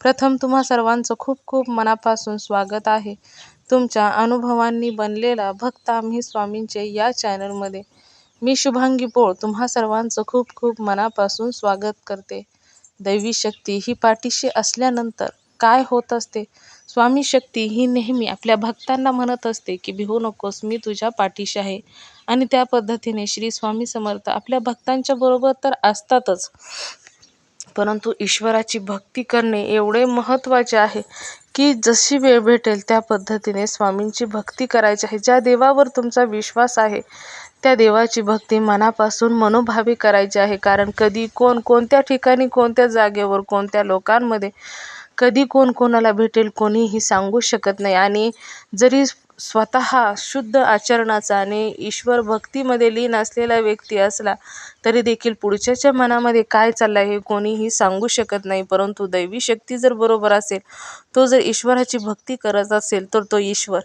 प्रथम तुम्हा सर्वांचं खूप खूप मनापासून स्वागत आहे. तुमच्या अनुभवांनी बनलेला भक्त आम्ही स्वामींचे या चॅनलमध्ये. मी शुभांगी पोळ तुम्हा सर्वांचं खूप खूप मनापासून स्वागत करते. दैवी शक्ती ही पाठीशी असल्यानंतर काय होत असते? स्वामी शक्ती ही नेहमी आपल्या भक्तांना म्हणत असते की भिवू नकोस मी तुझ्या पाठीशी आहे. आणि त्या पद्धतीने श्री स्वामी समर्थ आपल्या भक्तांच्या बरोबर तर असतातच. परंतु ईश्वराची भक्ती करणे एवढे महत्त्वाचे आहे की जशी वेळ भेटेल त्या पद्धतीने स्वामींची भक्ती करायची आहे. ज्या देवावर तुमचा विश्वास आहे त्या देवाची भक्ती मनापासून मनोभावे करायची आहे. कारण कधी कोण कोणत्या ठिकाणी कोणत्या जागेवर कोणत्या लोकांमध्ये कधी कोण कोणाला भेटेल कोणीही सांगू शकत नाही. आणि जरी स्वतः शुद्ध आचरणाचा आणि ईश्वर भक्तीमध्ये लीन असलेला व्यक्ती असला तरी देखील पुढच्याच्या मनामध्ये काय चाललं आहे हे कोणीही सांगू शकत नाही. परंतु दैवी शक्ती जर बरोबर असेल तो जर ईश्वराची भक्ती करत असेल तर तो ईश्वर.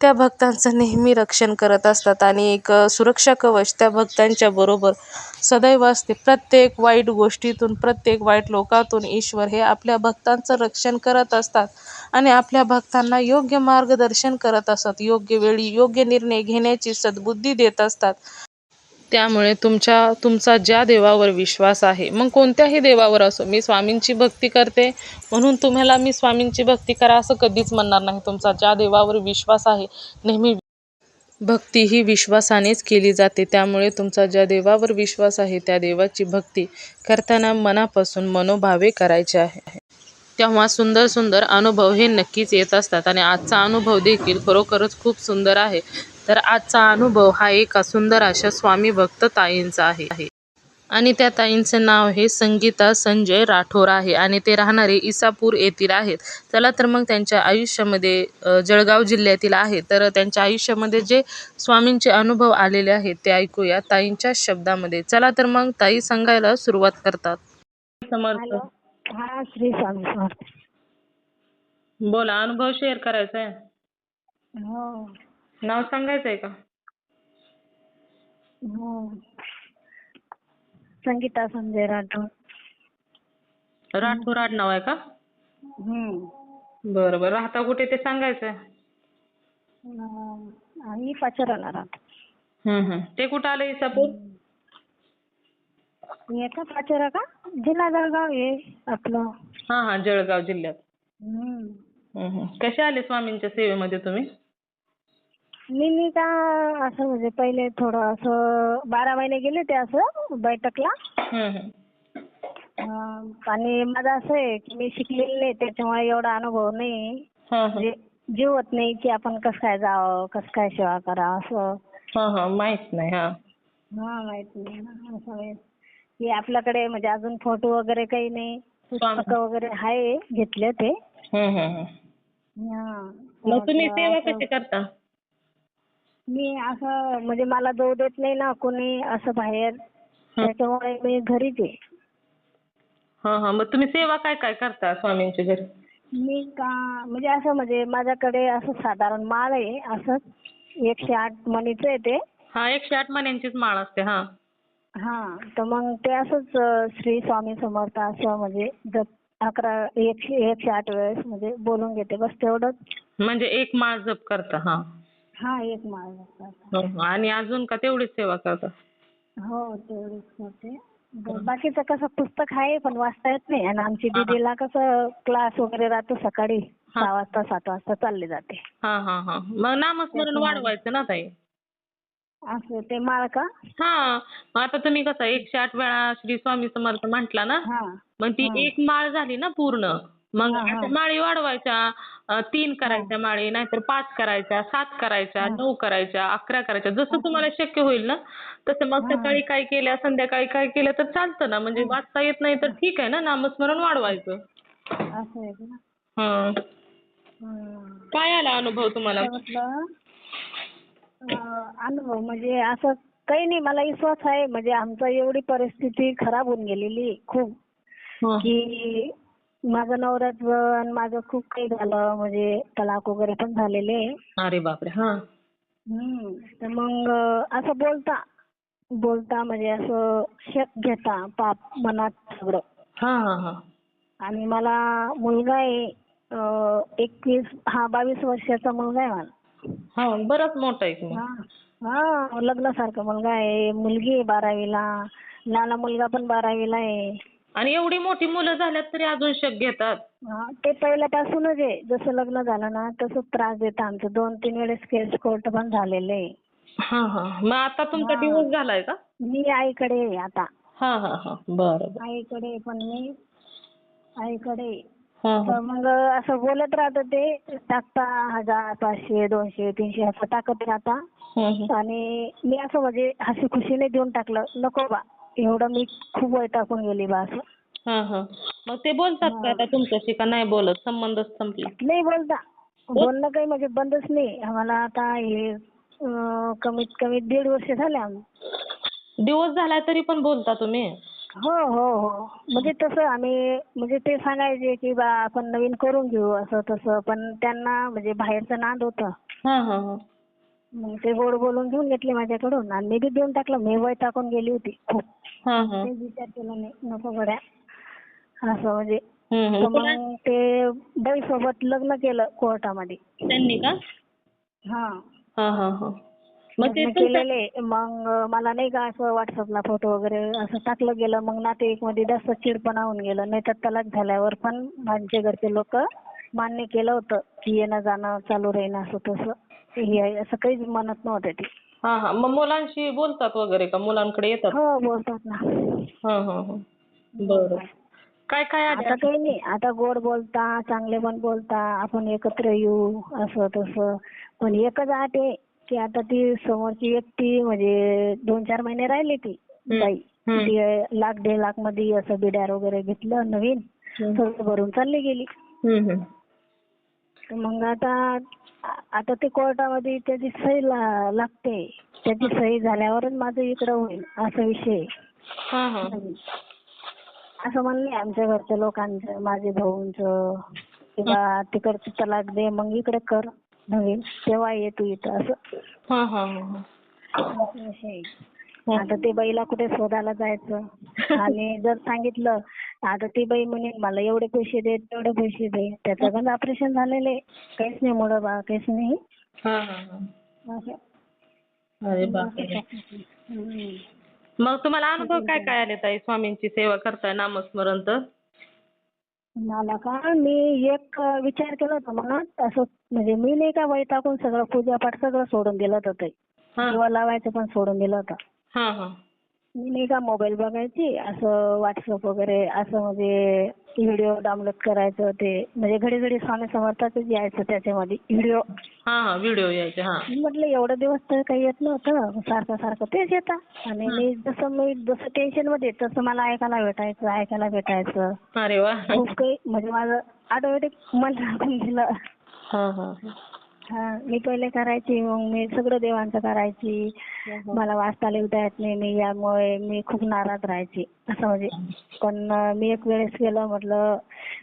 त्या भक्तांचं नेहमी रक्षण करत असतात आणि एक सुरक्षा कवच त्या भक्तांच्या बरोबर सदैव असते. प्रत्येक वाईट गोष्टीतून प्रत्येक वाईट लोकातून ईश्वर हे आपल्या भक्तांचं रक्षण करत असतात आणि आपल्या भक्तांना योग्य मार्गदर्शन करत असतात. योग्य वेळी योग्य निर्णय घेण्याची सद्बुद्धी देत असतात. त्यामुळे तुमच्या तुमचा ज्या देवावर विश्वास आहे मग कोणत्याही देवावर असो मी स्वामींची भक्ती करते म्हणून तुम्हाला मी स्वामींची भक्ती करा असं कधीच म्हणणार नाही. तुमचा ज्या देवावर विश्वास आहे नेहमी भक्ती ही विश्वासानेच केली जाते. त्यामुळे तुमचा ज्या देवावर विश्वास आहे त्या देवाची भक्ती करताना मनापासून मनोभावे करायचे आहे. तेव्हा सुंदर सुंदर अनुभव हे नक्कीच येत असतात आणि आजचा अनुभव देखील खरोखरच खूप सुंदर आहे. तर आजचा अनुभव हा एका सुंदर अशा स्वामी भक्त ताईंचा आहे. आणि त्या ताईंचं नाव हे संगीता संजय राठोर आहे. आणि ते राहणारे इसापूर येथील आहेत. चला तर मग त्यांच्या आयुष्यामध्ये जळगाव जिल्ह्यातील आहे तर त्यांच्या आयुष्यामध्ये जे स्वामींचे अनुभव आलेले आहेत ते ऐकूया ताईंच्या शब्दामध्ये. चला तर मग ताई सांगायला सुरुवात करतात. समर्थ. हा श्री स्वामी समर्थ. बोला अनुभव शेअर करायचा आहे. हो. नाव सांगायचं आहे का? हो. संगीता संजय राठोड. राठोर आडनाव आहे का? हम्म बरं बरं. राहता कुठे ते सांगायचं आहे अं, आम्ही पाचोराला राहतो. हम्म, हम्म. ते कुठं आलं इसापूर? हे का पाचोरा का? जिल्हा जळगाव आहे आपलं. हा हा. जळगाव जिल्ह्यात. हम्म. हम्म, हम्म. कसे आले स्वामींच्या सेवेमध्ये तुम्ही? का असं म्हणजे पहिले थोडं असं बारा महिने गेले ते असं बैठकला. अं, आणि माझं असं आहे की मी शिकलेली नाही त्याच्यामुळे एवढा अनुभव नाही. म्हणजे जीव होत नाही की आपण कसं काय जावं कसं काय सेवा करावं असं. हा हा. माहीत नाही हा. हा माहीत नाही ना. असं आहे. आपल्याकडे म्हणजे अजून फोटो वगैरे काही नाही. पुस्तकं वगैरे आहे घेतले ते. हम्म, हम्म, हम्म. हा. मग तुम्ही सेवा कशी करता? मी असं म्हणजे मला जाऊ देत नाही ना कोणी असं बाहेर. त्याच्यामुळे मी घरीच आहे. हा हा. मग तुम्ही सेवा काय काय करता स्वामींच्या घरी? मी का म्हणजे असं म्हणजे माझ्याकडे असं साधारण माळ आहे. असंच एकशे आठ मणीचं आहे ते. हा एकशे आठ महिन्यांचीच माळ असते हा. हा तर मग ते असंच अं, श्री स्वामी समर्थ असं म्हणजे जप अकरा एकशे एकशे आठ वेळेस म्हणजे बोलून घेते. बस तेवढंच. म्हणजे एक माळ जप करता हा. हा एक माळ. हो, हो. आणि अजून का तेवढीच सेवा करता हो तेवढीच करते बाकीचं कसं पुस्तक आहे पण वाचता येत नाही. आणि आमची दीदीला कसं क्लास वगैरे राहतो सकाळी सहा वाजता सात वाजता चालले जाते. हा हा हा. मग नामस्मरण वाढवायचं ना ताई? असं ते माळ का? हा. मग आता तुम्ही कसं एकशे आठ वेळा श्री स्वामी समर्थ म्हटला ना? हा मग ती एक माळ झाली ना पूर्ण? मग हा, हा. अशा माळी वाढवायच्या अं, तीन करायच्या माळी नाहीतर पाच करायच्या सात करायच्या नऊ करायच्या अकरा करायच्या. जसं तुम्हाला शक्य होईल ना तसं मग सकाळी काय केल्या संध्याकाळी काय केलं तर चालतं ना. म्हणजे वाचता येत नाही तर ठीक आहे ना नामस्मरण वाढवायचं. असं आहे का? हं. हं. काय आला अनुभव तुम्हाला? काय म्हटलं? अं, अनुभव म्हणजे असं काही नाही मला विश्वास आहे. म्हणजे आमचं एवढी परिस्थिती खराब होऊन गेलेली खूप हं. की माझं नवऱ्याचं आणि माझं खूप काही झालं म्हणजे तलाक वगैरे पण झालेले आहे. अरे बापरे हा हम्म. तर मग असं बोलता बोलता म्हणजे असं शक घेता पाप मनात सगळं हा हा हा आणि मला मुलगा आहे एकवीस हा बावीस वर्षाचा मुलगा आहे मला हा बराच मोठा आहे की मग. हा हा लग्नासारखा मुलगा आहे मुलगी आहे बारावीला लहान मुलगा पण बारावीला आहे आणि एवढी मोठी मुलं झाल्यात तरी अजून शक घेतात. हा, ते पहिल्यापासूनच आहे. जसं लग्न झालं ना तसं त्रास देतं आमचं. दोन तीन वेळेस केस कोर्ट पण झालेले आहे. हा हा. मग आता तुमचा हा. डिवोर्स झालाय का? मी आईकडे आहे आता. हा हा हा. बरं बरं. आईकडे आहे पण मी आईकडे आहे. हा तर मग असं बोलत राहतं ते टाकता हजार पाचशे दोनशे तीनशे असं टाकत राहता. आणि मी असं म्हणजे हसी खुशीने देऊन टाकलं. नको बा. एवढं मी खूप वैतागून गेली बा असं. हा हा. मग ते बोलतात का आता तुमच्याशी का नाही बोलत? संबंधच संपला. नाही बोलता. बोलणं काही म्हणजे बंदच नाही. आम्हाला आता हे अं, कमीत कमी दीड वर्ष झाले आम्ही. डिवोर्स झालाय तरी पण बोलता तुम्ही? हो हो हो. म्हणजे तसं आम्ही म्हणजे ते सांगायचे की बा आपण नवीन करून घेऊ असं तसं. पण त्यांना म्हणजे बाहेरचं नाद होतं. हा हा हा. मग ते गोड बोलून घेऊन घेतले माझ्याकडून. आणि मी बी देऊन टाकलं. मी वय टाकून गेली होती खूप. हा हा. काही विचार केला नाही. नको गड्या. असं म्हणजे तर मग ते बाई सोबत लग्न केलं कोर्टामध्ये. त्यांनी का? हा. हा हा हा. मग ते लग्न केलेले. मग मला नाही का असं व्हॉट्सअपला फोटो वगैरे असं टाकलं गेलं. मग नातेवाईकमध्ये जास्त चिडपणा होऊन गेलं. नाही तर तलाक झाल्यावर पण माझ्या घरचे लोक मान्य केलं होतं की येणं जाणं चालू राहीन असं तसं हे असं काहीच म्हणत नव्हते ते. हा हा. मग मुलांशी बोलतात वगैरे का? मुलांकडे येतात? हो बोलतात ना. हा हा हा. बरं. काय काय आता काही नाही. आता गोड बोलता चांगले पण बोलता आपण एकत्र येऊ असं तसं. पण एकच आट आहे की आता ती समोरची व्यक्ती म्हणजे दोन चार महिने राहिली ती बाई. हम्म. ती लाख दीड लाखमध्ये असं बिड्यार वगैरे घेतलं नवीन. हम्म. सगळं भरून चालली गेली. हम्म, हम्म. तर मग आता आता ते कोर्टामध्ये त्याची सही ला- लागते. त्याची सही झाल्यावरच माझं इकडं होईल असा विषय. आहे. हा हा. असं म्हणले आमच्या घरच्या लोकांचं माझे भाऊंचं किंवा तिकडचं तलाक दे मग इकडे कर नवीन. तेव्हा ये तू इथं असं. हा हा हा. असा विषय आहे. आता ते बाईला कुठे शोधायला जायचं? आणि जर सांगितलं आता ती बाई म्हणे मला एवढे पैसे दे तेवढे पैसे दे. त्याचं पण ऑपरेशन झालेले काहीच नाही मुलं बा काहीच नाही. हा हा हा. अरे बापरे. मग तुम्हाला अनुभव काय काय आले ताई स्वामींची सेवा करताय नामस्मरण तर? मला का मी एक विचार केला होता मनात. असं म्हणजे मी नाही का वैतागून सगळं पूजापाठ सगळं सोडून दिलं होतं ते. हा. दिवा लावायचं पण सोडून दिलं होतं. हा हा मी नाही का मोबाईल बघायची असं व्हॉट्सअप वगैरे असं म्हणजे व्हिडिओ डाउनलोड करायचं ते म्हणजे घडी घडी स्वामी समर्थाचंच यायचं त्याच्यामध्ये व्हिडिओ हा हा व्हिडिओ यायचे हा. मी म्हटलं एवढं दिवस तर काही येत नव्हतं सारखं सारखं तेच येतं. आणि मी जसं मी जसं टेन्शनमध्ये तसं मला ऐकायला भेटायचं ऐकायला भेटायचं. अरे वा. खूप काही म्हणजे माझं ऑटोमॅटिक मन लागून गेलं हा हा. हा मी पहिले करायची मग मी सगळं देवांचं करायची. मला वाचता लिहिता येत नाही मी यामुळे मी खूप नाराज राहायची. असं म्हणजे पण मी एक वेळेस गेलं म्हटलं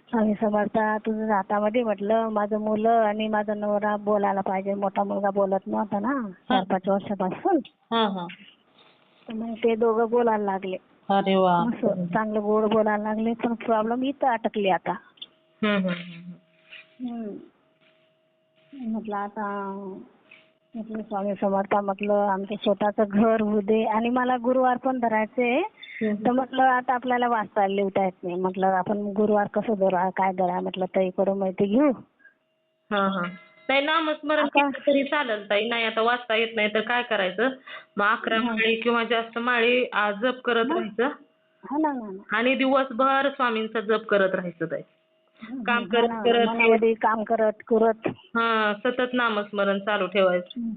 स्वामी समर्था तुझं हातामध्ये म्हटलं माझं मुलं आणि माझा नवरा बोलायला पाहिजे. मोठा मुलगा बोलत नव्हता ना चार पाच वर्षापासून. हा हा. मग ते दोघं बोलायला लागले. अरे वा. असं चांगलं गोड बोलायला लागले पण प्रॉब्लेम इथं अटकली आता हम्म, हम्म, हम्म. हम्म. म्हटलं आता म्हटलं स्वामी समर्था म्हटलं आमचं स्वतःचं घर होऊ दे. आणि मला गुरुवार पण धरायचे तर म्हटलं आता आपल्याला वाचता लिहिता येत नाही. म्हटलं आपण गुरुवार कसं धरा काय धरा? म्हटलं ताईकडून माहिती घेऊ. हा हा. नाही नामस्मरण केलं तरी चालेल ताई. नाही आता वाचता येत नाही तर काय करायचं? मग अकरा माळी किंवा जास्त माळी जप करत राहायचं. आणि दिवसभर स्वामींचा जप करत राहायचं ताई. काम करत करत मनामध्ये काम करत करत. हा सतत नामस्मरण चालू ठेवायचं.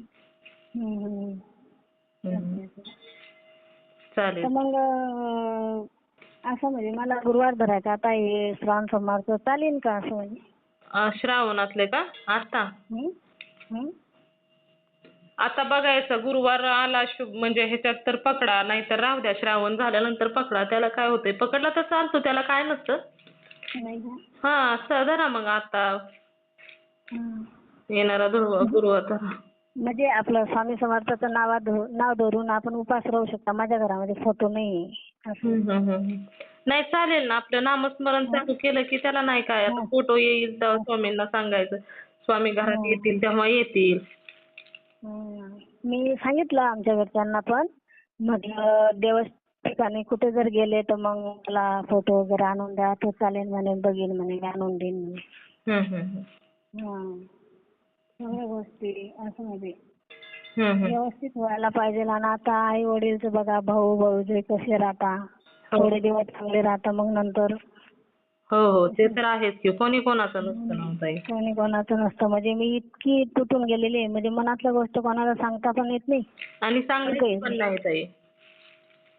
चालेल. मग असं म्हणजे मला गुरुवार धरायचा आता हे श्रावण सोमवारचं चालेल का असं म्हणजे? श्रावणातले का? आता? आता बघायचं गुरुवार आला शुभ म्हणजे ह्याच्यात तर पकडा नाहीतर राहू द्या श्रावण झाल्यानंतर पकडा त्याला काय होतंय? पकडला तर चालतो त्याला काय नसतं? हा धरा मग आता. येणारा गुरुवार म्हणजे आपलं स्वामी समर्थाचं नाव नाव धरून आपण उपास राहू शकता. माझ्या घरामध्ये फोटो नाही. नाही चालेल ना. आपलं नामस्मरण चालू केलं की त्याला नाही काय. आता फोटो येईल तेव्हा स्वामींना सांगायचं. स्वामी घरात येतील तेव्हा येतील. मी सांगितलं आमच्या घरच्यांना पण. म्हटलं देवस्थ ठिकाणी कुठे जर गेले तर मग मला फोटो वगैरे आणून द्या. तो चालेल म्हणे बघीन म्हणे आणून देईन म्हणे. हं. सगळ्या गोष्टी असं म्हणजे. व्यवस्थित व्हायला पाहिजे. आणि आता आई वडीलचं बघा भाऊ भाऊजे कसे राहता. थोडे दिवस चांगले राहता मग नंतर हो हो. ते तर आहेच की कोणी कोणाचं नसतं नव्हतं कोणी कोणाचं नसतं. म्हणजे मी इतकी तुटून गेलेली आहे. म्हणजे मनातल्या गोष्ट कोणाला सांगता पण येत नाही. आणि सांगायची पण नाही.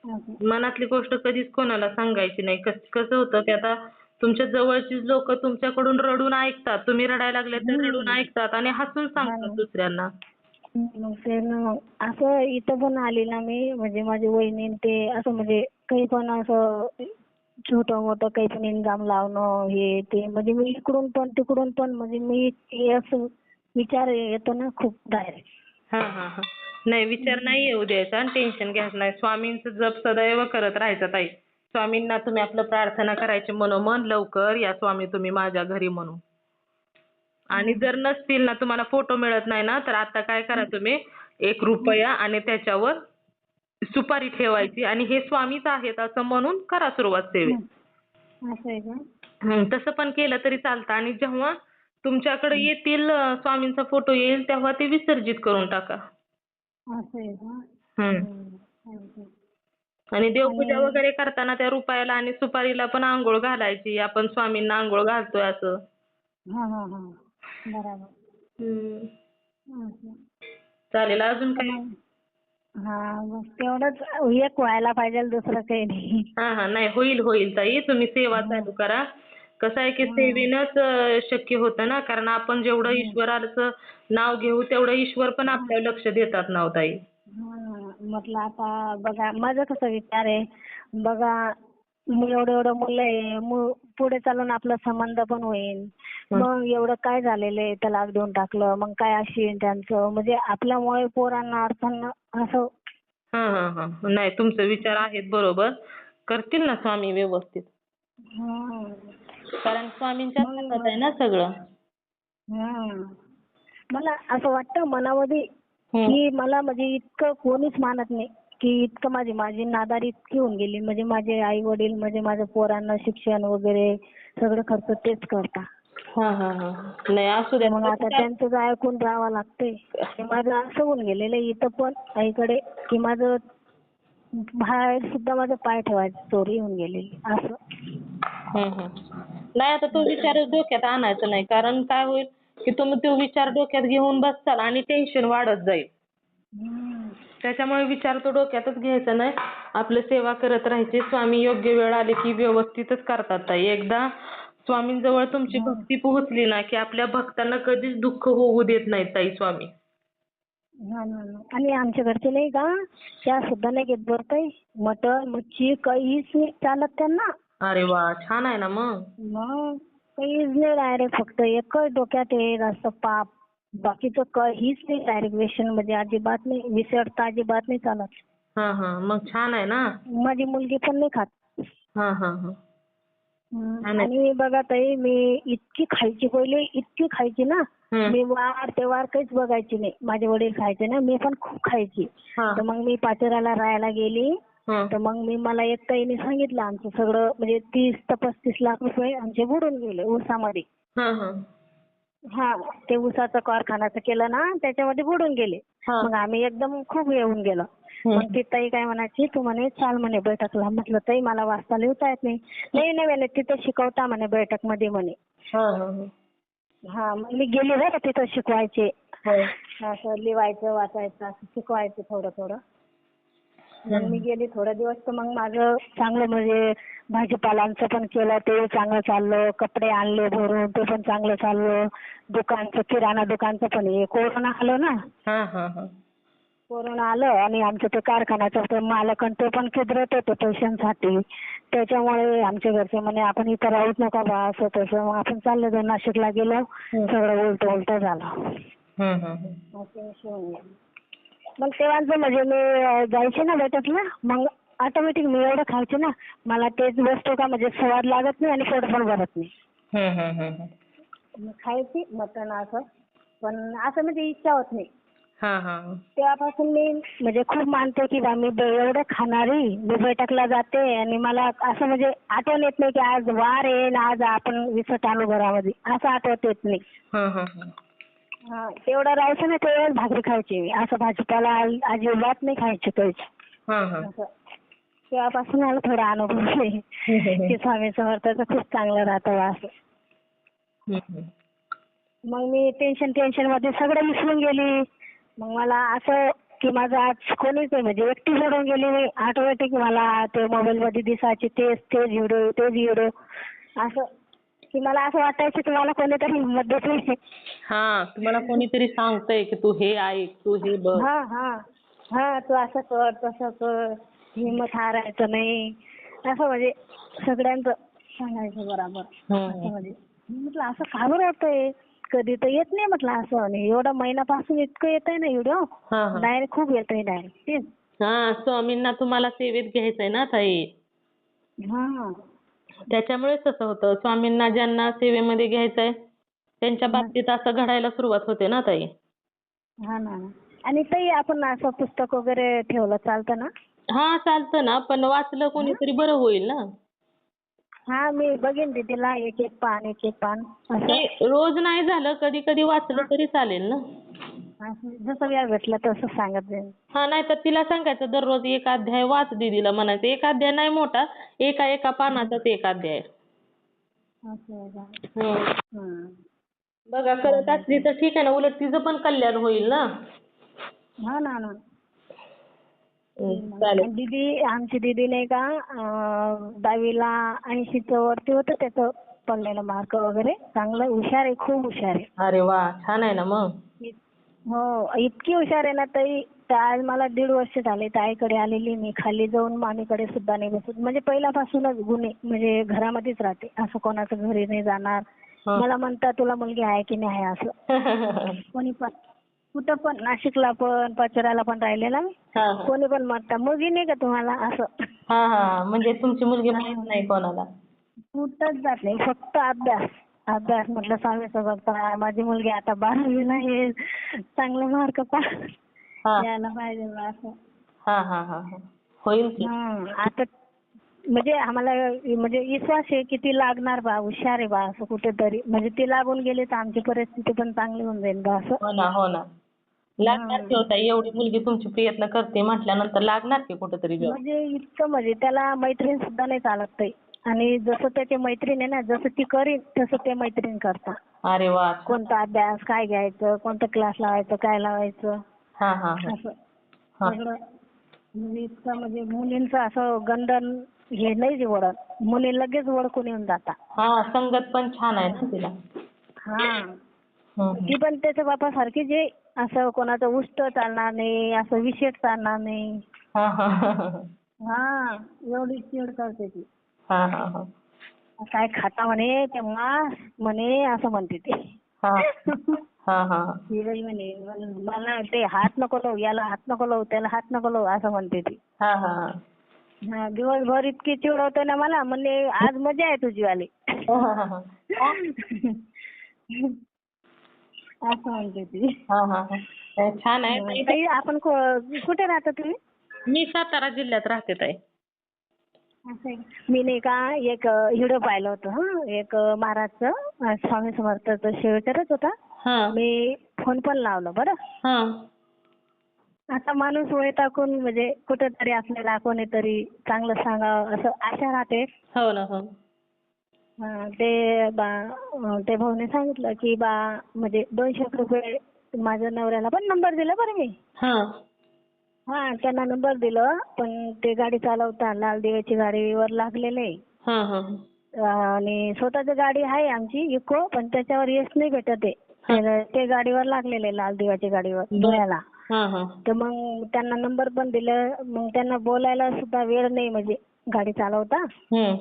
मनातली गोष्ट कधीच कोणाला सांगायची नाही. कस कसं होतं की आता तुमच्या जवळची लोक तुमच्याकडून रडून ऐकतात. तुम्ही रडायला लागले तर रडून ऐकतात आणि हसून सांगतात दुसऱ्यांना. मग ते ना असं इथं पण आली ना मी. म्हणजे माझी वहिनी ते असं म्हणजे काही पण असं छोटं मोठं काही पण इल्जाम लावणं हे ते. म्हणजे मी इकडून पण तिकडून पण म्हणजे मी हे असं विचार येतो ना खूप डायरेक्ट हा हा हा. नाही विचार नाही येऊ द्यायचा आणि टेन्शन घ्यायचं नाही. स्वामींचं जप सदैव करत राहायचं ताई. स्वामींना तुम्ही आपलं प्रार्थना करायची मनोमन लवकर या स्वामी तुम्ही माझ्या घरी म्हणून. आणि जर नसतील ना तुम्हाला फोटो मिळत नाही ना तर आता काय करा तुम्ही? एक रुपया आणि त्याच्यावर सुपारी ठेवायची आणि हे स्वामीच आहेत असं म्हणून करा सुरुवात सेवेत. असं आहे का? हं, तसं पण केलं तरी चालतं. आणि जेव्हा तुमच्याकडे येतील स्वामींचा फोटो येईल तेव्हा ते विसर्जित करून टाका. असं आहे का? हं. हं. असं. आणि देवपूजा वगैरे करताना त्या रुपयाला आणि सुपारीला पण आंघोळ घालायची आपण स्वामींना आंघोळ घालतोय असं. हा हा हा. बरोबर. हं. असं. चालेल अजून काय? हा बस तेवढंच एक व्हायला पाहिजे दुसरं काही नाही. हा हा नाही होईल होईल ताई. तुम्ही सेवा चालू करा. कसं आहे की सेवेनंच अं, शक्य होतं ना? कारण आपण जेवढं ईश्वराचं नाव घेऊ तेवढं ईश्वर पण आपल्यावर लक्ष देतात ताई? हा, म्हटलं आता बघा माझं कसं विचार आहे बघा मग एवढं एवढं मुलं आहे पुढे चालून आपला संबंध पण होईल. मग एवढं काय झालेलं आहे तलाक देऊन टाकलं मग काय असेल त्यांचं? म्हणजे आपल्यामुळे पोरांना अर्थांना असं हा हा हा. नाही तुमचे विचार आहेत बरोबर. करतील ना स्वामी व्यवस्थित? हं. कारण स्वामींच्या हातात आहे ना सगळं. हं. मला असं वाटतं मनामध्ये. की मला म्हणजे इतकं कोणीच मानत नाही की इतकं माझी माझी नादारी इतकी होऊन गेली. म्हणजे माझे आई वडील म्हणजे माझ्या पोरांना शिक्षण वगैरे सगळं खर्च तेच करता हा हा हा. नाही असू द्या मग आता त्यांचं जे ऐकून राहावं लागतंय. हे माझं असं होऊन गेलेलं आहे. इथं पण आईकडे की माझं बाहेर सुद्धा माझं पाय ठेवायची चोरी होऊन गेलेली. असं. नाही आता तो विचार डोक्यात आणायचा नाही. कारण काय होईल की तुम्ही तो विचार डोक्यात घेऊन बसताल आणि टेन्शन वाढत जाईल. त्याच्यामुळे विचार तो डोक्यातच घ्यायचा नाही. आपलं सेवा करत राहायची. स्वामी योग्य वेळ आली की व्यवस्थितच करतात ताई. एकदा स्वामींजवळ तुमची भक्ती पोहोचली ना की आपल्या भक्तांना कधीच दुःख होऊ देत नाहीत ताई स्वामी. ना ना. आणि आमच्या घरचे नाही का त्या सुद्धा नाही घेत बरं काही मटण मच्छी काहीच नाही चालत त्यांना. अरे वा छान आहे ना मग. मग काहीच नाही डायरेक्ट फक्त एकच डोक्यात आहे जास्त पाप. बाकीचं काहीच नाही डायरेक्ट व्यसन म्हणजे अजिबात नाही विसरता अजिबात नाही चालत. हा हा मग छान आहे ना. माझी मुलगी पण नाही खात. हा हा हा. आणि- आणि बघा ताई मी इतकी खायची पहिले इतकी खायची ना हं. मी वार ते वार काहीच बघायची नाही. माझे वडील खायचे ना मी पण खूप खायची. हा. तर मग मी पाचोऱ्याला राहायला गेली. हं. तर मग मी मला एक ताईने सांगितलं आमचं सगळं म्हणजे तीस ते पस्तीस लाख रुपये आमचे बुडून गेले ऊसामध्ये. हा हा. हा ते ऊसाचं कारखान्याचं केलं ना त्याच्यामध्ये बुडून गेले. हा. मग आम्ही एकदम खूप येऊन गेलो. हं. मग ती ताई काय म्हणायची तू म्हणे चाल म्हणे बैठकला. म्हटलं ताई मला वाचता लिहिता येत नाही. नाही नाही म्हणे तिथं शिकवता म्हणे बैठकमध्ये म्हणे. हा हा हा. हा मग मी गेली बरं तिथं शिकवायचे. हो. असं लिवायचं वाचायचं असं शिकवायचं थोडं थोडं. मग मी गेली थोडे दिवस तर मग माझं चांगलं म्हणजे भाजीपालांचं पण केलं ते चांगलं चाललं कपडे आणले भरून ते पण चांगलं चाललं. दुकानचं किराणा दुकानचं पण हे कोरोना आलं ना. हा हा हा. कोरोना आलं आणि आमचं ते कारखान्याचं ते मालक आणि ते पण किदरत होते पैशांसाठी त्याच्यामुळे आमच्या घरचे म्हणे आपण इथं राहूच नका बा असं तसं. मग आपण चाललो जाऊ नाशिकला गेलो सगळं उलट उलट झालं. हम्म, हम्म, हम्म. असं विषय होऊन गेला. मग तेव्हाचं म्हणजे मी जायचे ना बैठकला मग ऑटोमॅटिक मी एवढं खायचे ना मला तेच वस्तू का म्हणजे स्वाद लागत नाही आणि पोट पण भरत नाही. हम्म, हम्म, हम्म. मी खायची मटण असं पण असं म्हणजे इच्छा होत नाही. हा हा तेव्हापासून मी म्हणजे खूप मानते की बा मी एवढं खाणारी मी बैठकला जाते आणि मला असं म्हणजे आठवण येत नाही की आज वार आहे आणि आज आपण विसट आणू घरामध्ये. असं आठवत येत नाही. हा तेवढं राहायचं ना तेवढं भाकरी खायची मी. असं भाजीपाला अजिबात नाही खायची. असं. तेव्हापासून मला थोडा अनुभव आहे. की स्वामी समर्थाचं खूप चांगलं राहतं बा असं. मग मी टेन्शन टेन्शनमध्ये सगळं विसरून गेली. मग मला असं की माझं आज कोणीच नाही म्हणजे एकटी सोडून गेली मी. ऑटोमॅटिक मला ते मोबाईल मध्ये दिसायचे तेच तेच व्हिडिओ तेच व्हिडिओ असं. की मला असं वाटायचं की मला कोणीतरी हिंमत देते हा तुम्हाला कोणीतरी सांगतंय की तू हे ऐक तू हे बघ. हा हा. हा तू असं कर तसं कर. हिंमत हारायचं नाही. असं म्हणजे सगळ्यांचं सांगायचं बरोबर. असं म्हणजे. म्हटलं असं का बरं होतंय? कधी तर येत नाही म्हटलं असं. आणि एवढा महिन्यापासून इतकं येत आहे ना व्हिडिओ. हा हा. डायरेक्ट खूप येत आहे डायरेक्ट हा स्वामींना तुम्हाला सेवेत घ्यायचंय ना ताई? हा. त्याच्यामुळेच तसं होतं. स्वामींना ज्यांना सेवेमध्ये घ्यायचंय त्यांच्या बाबतीत असं घडायला सुरुवात होते ना ताई? हा ना. आणि ताई आपण असं पुस्तक वगैरे ठेवलं चालतं ना? हा चालतं ना. पण वाचलं कोणीतरी बरं होईल ना? हा मी बघेन दीदीला. एक एक पान एक एक पान. असं. नाही, रोज नाही झालं कधी कधी वाचलं तरी चालेल ना? जसं वेळ भेटला तसं सांगत जाईन हा नाही तर तिला सांगायचं दररोज एक अध्याय वाच दीदीला म्हणायचं एक अध्याय नाही मोठा एका एका पानाचाच एक अध्याय. असं आहे का? हम्म. हं. बघा करत असली तर ठीक आहे ना उलट तिचं पण कल्याण होईल ना? हा ना ना. हम्म, चालेल. दीदी आमची दीदी नाही का अं, दहावीला ऐंशीच्या वरती होतं त्याचं पडलेलं मार्क वगैरे. चांगलं हुशार आहे खूप हुशार आहे. अरे वा छान आहे ना मग. हो इतकी हुशार आहे ना ताई. आज मला दीड वर्ष झाले. तर आईकडे आलेली मी. खाली जाऊन मामीकडे सुद्धा नाही बसत. म्हणजे पहिल्यापासूनच गुन्हे म्हणजे घरामध्येच राहते. असं कोणाचं घरी नाही जाणार. हं. मला म्हणतात तुला मुलगी आहे की नाही? आहे असं. कोणी पण कुठं पण नाशिकला पण पाचोऱ्याला पण राहिलेला मी. कोणी पण म्हणतात मुलगी नाही का तुम्हाला? असं. म्हणजे तुमची मुलगी नाही कोणाला? कुठंच जात नाही. फक्त अभ्यास. अभ्यास म्हटलं स्वामी समर्थ माझी मुलगी आता बारावीला आहे. चांगले मार्क हा. यायला पाहिजे बा असं. हा हा हा हा. होईल की. आता म्हणजे आम्हाला म्हणजे विश्वास आहे की ती लागणार बा हुशार आहे बा असं कुठेतरी. म्हणजे ती लागून गेली तर आमची परिस्थिती पण चांगली होऊन जाईल बा असं. हो ना हो ना. लागणार की होता एवढी मुलगी तुमची प्रयत्न करते म्हटल्यानंतर लागणार की कुठेतरी म्हणजे इतकं म्हणजे त्याला मैत्रीण सुद्धा नाही चालत ताई. आणि जसं त्याचे मैत्रीण आहे ना जसं ती करीन तसं ते मैत्रीण करतात. अरे वा. कोणता अभ्यास काय घ्यायचं कोणतं क्लास लावायचं काय लावायचं. हा हा हा. असं. हा. सगळं. म्हणजे इतकं म्हणजे मुलींचं असं गंधन हे नाही ओढत. मुली लगेच ओळखून येऊन जातात. हा संगत पण छान आहे ना तिला. हा. ती पण त्याच्या बापासारखीच आहे असं कोणाचं उष्ट चालणार नाही असं विशेष चालणार नाही. हा हा हा हा. हा एवढी चिड करते ती. हा हा हा. काय खाता म्हणे ते मास म्हणे असं म्हणते ती. हा हा हा. म्हणे मला ते हात नको लावू याला हात नको लावू त्याला हात नको लावू असं म्हणते ती. हा हा. हा हा दिवसभर इतकी चिडवते ना मला म्हणले आज मजा आहे तुझी वाली. हा हा हा. असं म्हणते ती. हा हा हा. छान आहे ताई. ताई आपण को- कुठे राहता तुम्ही? मी सातारा जिल्ह्यात राहते ताई. असं. आहे का? मी नाही का एक व्हिडिओ पाहिलं होतं हं. एक महाराजचं स्वामी समर्थाचं करत होता. हा. मी फोन पण लावलं बरं. हा. आता माणूस वय टाकून म्हणजे कुठेतरी आपल्याला कोणीतरी चांगलं सांगावं असं आशा राहते. हो ना हो. हं, ते बा अं, ते भाऊने सांगितलं की बा म्हणजे दोनशे रुपये माझ्या नवऱ्याला पण नंबर दिला बरं मी. हा. हा त्यांना नंबर दिलं पण ते गाडी चालवता लाल दिव्याची गाडीवर लागलेले. हा हा आणि स्वतःची गाडी आहे आमची इको पण त्याच्यावर यश नाही भेटत आहे. ते- ते गाडीवर लागलेले लाल दिव्याच्या गाडीवर धुळ्याला. हा हा. तर मग त्यांना नंबर पण दिलं मग त्यांना बोलायला सुद्धा वेळ नाही म्हणजे गाडी चालवता. हम्म.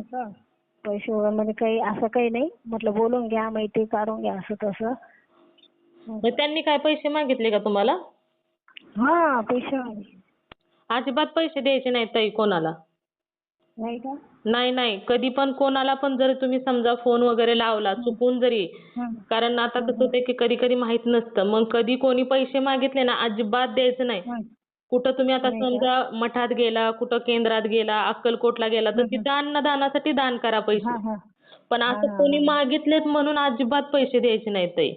असं पैसे वगैरे म्हणजे काही असं काही नाही. म्हटलं बोलून घ्या माहिती काढून घ्या असं तसं. मग त्यांनी काय पैसे मागितले का तुम्हाला? हा. अजिबात पैसे द्यायचे नाहीत ताई कोणाला. नाही का? नाही नाही. कधी पण कोणाला पण जर तुम्ही समजा फोन वगैरे लावला चुकून जरी. कारण आता कसं होतंय की कधी कधी माहीत नसतं. मग कधी कोणी पैसे मागितले ना अजिबात द्यायचं नाही. कुठं तुम्ही आता समजा मठात गेला कुठं केंद्रात गेला अक्कलकोटला गेला तर तिथं अन्नदानासाठी दान करा पैसे. पण असं कोणी मागितलेत म्हणून अजिबात पैसे द्यायचे नाहीत ताई?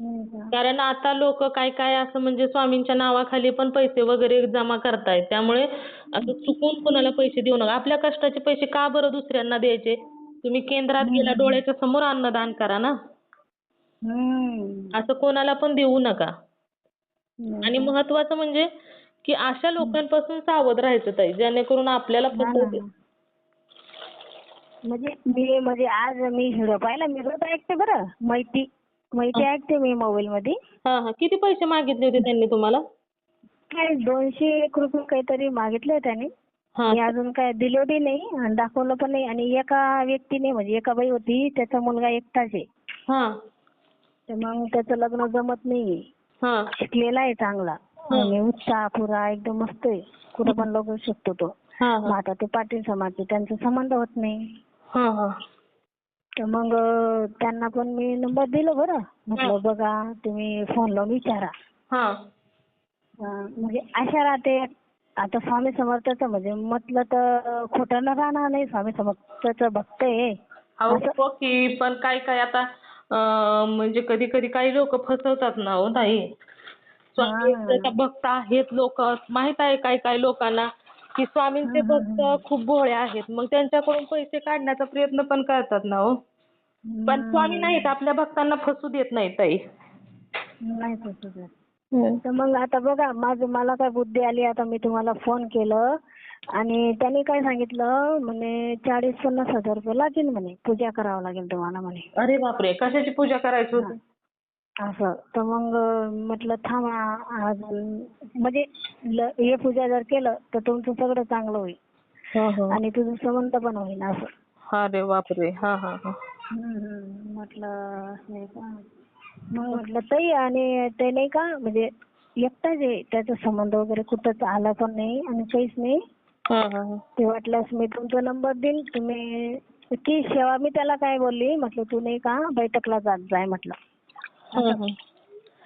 कारण आता लोक काय काय असं म्हणजे स्वामींच्या नावाखाली पण पैसे वगैरे जमा करतायत. त्यामुळे असं चुकून कोणाला पैसे देऊ नका. आपल्या कष्टाचे पैसे का बरं दुसऱ्यांना द्यायचे? तुम्ही केंद्रात गेला डोळ्याच्या समोर अन्नदान करा ना. असं कोणाला पण देऊ नका. आणि महत्वाचं म्हणजे की अशा लोकांपासून सावध राहायचं ताई जेणेकरून आपल्याला म्हणजे मी म्हणजे आज मी हिरो पाहिला मी रोज ऐकते बरं माहिती माहिती ऐकते मी मोबाईल मध्ये. हा हा. किती पैसे मागितले होते त्यांनी तुम्हाला? काय दोनशे एक रुपये काहीतरी मागितले त्याने. हा. मी अजून काय दिले बी नाही आणि दाखवलं पण नाही. आणि एका व्यक्तीने म्हणजे एका बाई होती त्याचा मुलगा एकटाच आहे. हा. तर मग त्याचं लग्न जमत नाही हा. शिकलेला आहे चांगला. आणि उत्साह पुरा एकदम मस्त आहे. कुठं पण लागू शकतो तो. हा. मग आता ते पाटील समाजचे त्यांचा संबंध होत नाही. हा हा. तर मग त्यांना पण मी नंबर दिला बरं. म्हटलं बघा तुम्ही फोन लावून विचारा. हा. म्हणजे अशा राहते. आता स्वामी समर्थाचं म्हणजे म्हटलं तर खोटं न राहणार नाही. स्वामी समर्थाचं भक्त आहे अहो हो की पण काय काय आता अं, म्हणजे कधी कधी काही लोक फसवतात ना हो ताई. स्वामींचे भक्त आहेत लोक माहीत आहे काय काय लोकांना की स्वामींचे भक्त खूप भोळे आहेत. मग त्यांच्याकडून पैसे काढण्याचा प्रयत्न पण करतात ना हो. पण स्वामी नाहीत आपल्या भक्तांना फसू देत नाही ताई. नाही तसं तर. तर मग आता बघा माझं मला काय बुद्धी आली आता मी तुम्हाला फोन केलं. आणि त्यांनी काय सांगितलं म्हणे चाळीस पन्नास हजार रुपये लागेल म्हणे पूजा करावं लागेल तुम्हाला म्हणे. अरे बापरे कशाची पूजा करायची होती? असं. तर मग म्हटलं थांबा अजून म्हणजे ल- हे पूजा जर केलं तर तुमचं सगळं चांगलं होईल. हा, हा. आणि तुझं संबंध पण होईल असं. अरे बापरे. हा हा हा. हम्म. म्हटलं का मग म्हटलं ताई आणि ते नाही का म्हणजे एकटाच आहे त्याचा संबंध वगैरे कुठंच आला पण नाही आणि काहीच नाही हा, हा, हा. ते वाटल्यास मी तुमचा नंबर देईन तुम्ही ती सेवा मी त्याला काय बोलली म्हटलं तू नाही का बैठकला जात जाय म्हटलं हा, हा.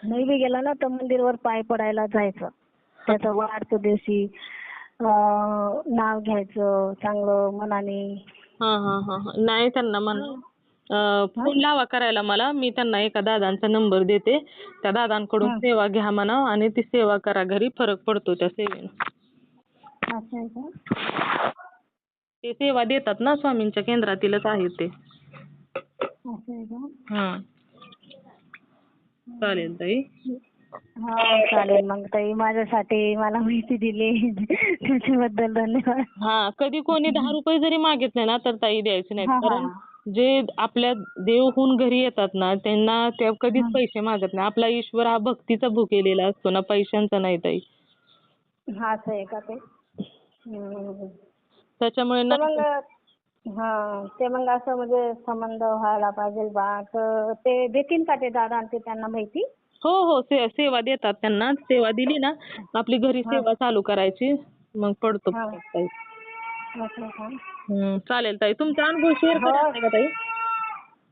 नाही बी गेला ना तर मंदिरवर पाय पडायला जायचं त्याचं वाढच्या दिवशी अं, नाव घ्यायचं चांगलं मनाने हा हा हा हा. नाही त्यांना म्हणा अं, फोन लावा करायला मला. मी त्यांना एका दादांचा नंबर देते. त्या दादांकडून सेवा घ्या म्हणा आणि ती सेवा करा. घरी फरक पडतो त्या सेवेनं. असं आहे का? ते सेवा देतात ना स्वामींच्या केंद्रातीलच आहेत ते. असं आहे का? हा. चालेल ताई. हा चालेल. मग ताई माझ्यासाठी मला माहिती दिली. त्याच्याबद्दल धन्यवाद. हा कधी कोणी दहा रुपये जरी मागितले ना तर ताई द्यायचे नाहीत. हा, हा. जे आपल्या देवहून घरी येतात ना त्यांना ते कधीच पैसे मागत नाही. आपला ईश्वर हा भक्तीचा भुकेलेला असतो ना पैशांचा नाही ताई. हा असं आहे का ते. त्याच्यामुळे ना मग हा ते मग असं म्हणजे संबंध व्हायला पाहिजे बा तर ते देतील का ते दादा आणि ते त्यांना माहिती? हो हो से सेवा देतात त्यांना. सेवा दिली ना आपली घरी सेवा चालू करायची मग पडतो असं का हम्म, चालेल ताई. तुमचा अनुभव शेअर. करायचा का ताई.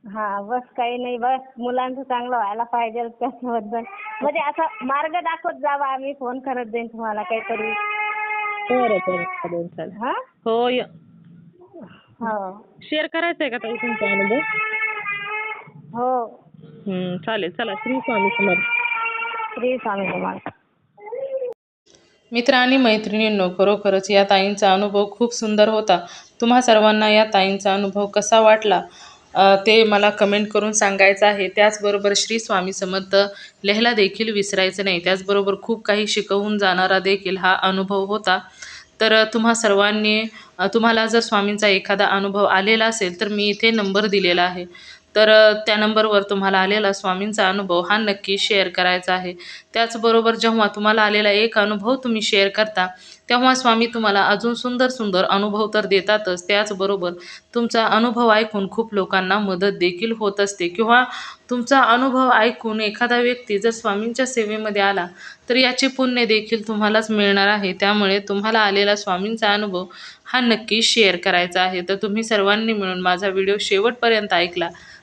हा बस काही नाही बस. मुलांचं चांगलं व्हायला पाहिजे त्याच्याबद्दल. म्हणजे असं मार्ग दाखवत जावा आम्ही फोन करत जाईन तुम्हाला काहीतरी. बरं बरं चालेल चालेल. हा? हो य हो. शेअर करायचा आहे का ताई तुमचा अनुभव? हो. हम्म, चालेल चला श्री स्वामी समर्थ. श्री स्वामी समर्थ. मित्र आणि मैत्रिणींनो खरोखरच या ताईंचा अनुभव खूप सुंदर होता. तुम्हा सर्वांना या ताईंचा अनुभव कसा वाटला ते मला कमेंट करून सांगायचं आहे. त्याचबरोबर श्री स्वामी समर्थ लिहायला देखील विसरायचं नाही. त्याचबरोबर खूप काही शिकवून जाणारा देखील हा अनुभव होता. तर तुम्हा सर्वांनी तुम्हाला जर स्वामींचा एखादा अनुभव आलेला असेल तर मी इथे नंबर दिलेला आहे. तर त्या नंबरवर तुम्हाला आलेला स्वामींचा अनुभव हा नक्की शेअर करायचा आहे. त्याचबरोबर जेव्हा तुम्हाला आलेला एक अनुभव तुम्ही शेअर करता तेव्हा स्वामी तुम्हाला अजून सुंदर सुंदर अनुभव तर देतातच. त्याचबरोबर तुमचा अनुभव ऐकून खूप लोकांना मदत देखील होत असते. किंवा तुमचा अनुभव ऐकून एखादा व्यक्ती जर स्वामींच्या सेवेमध्ये आला तर याचे पुण्य देखील तुम्हालाच मिळणार आहे. त्यामुळे तुम्हाला आलेला स्वामींचा अनुभव हा नक्की शेअर करायचा आहे. तर तुम्ही सर्वांनी मिळून माझा व्हिडिओ शेवटपर्यंत ऐकला.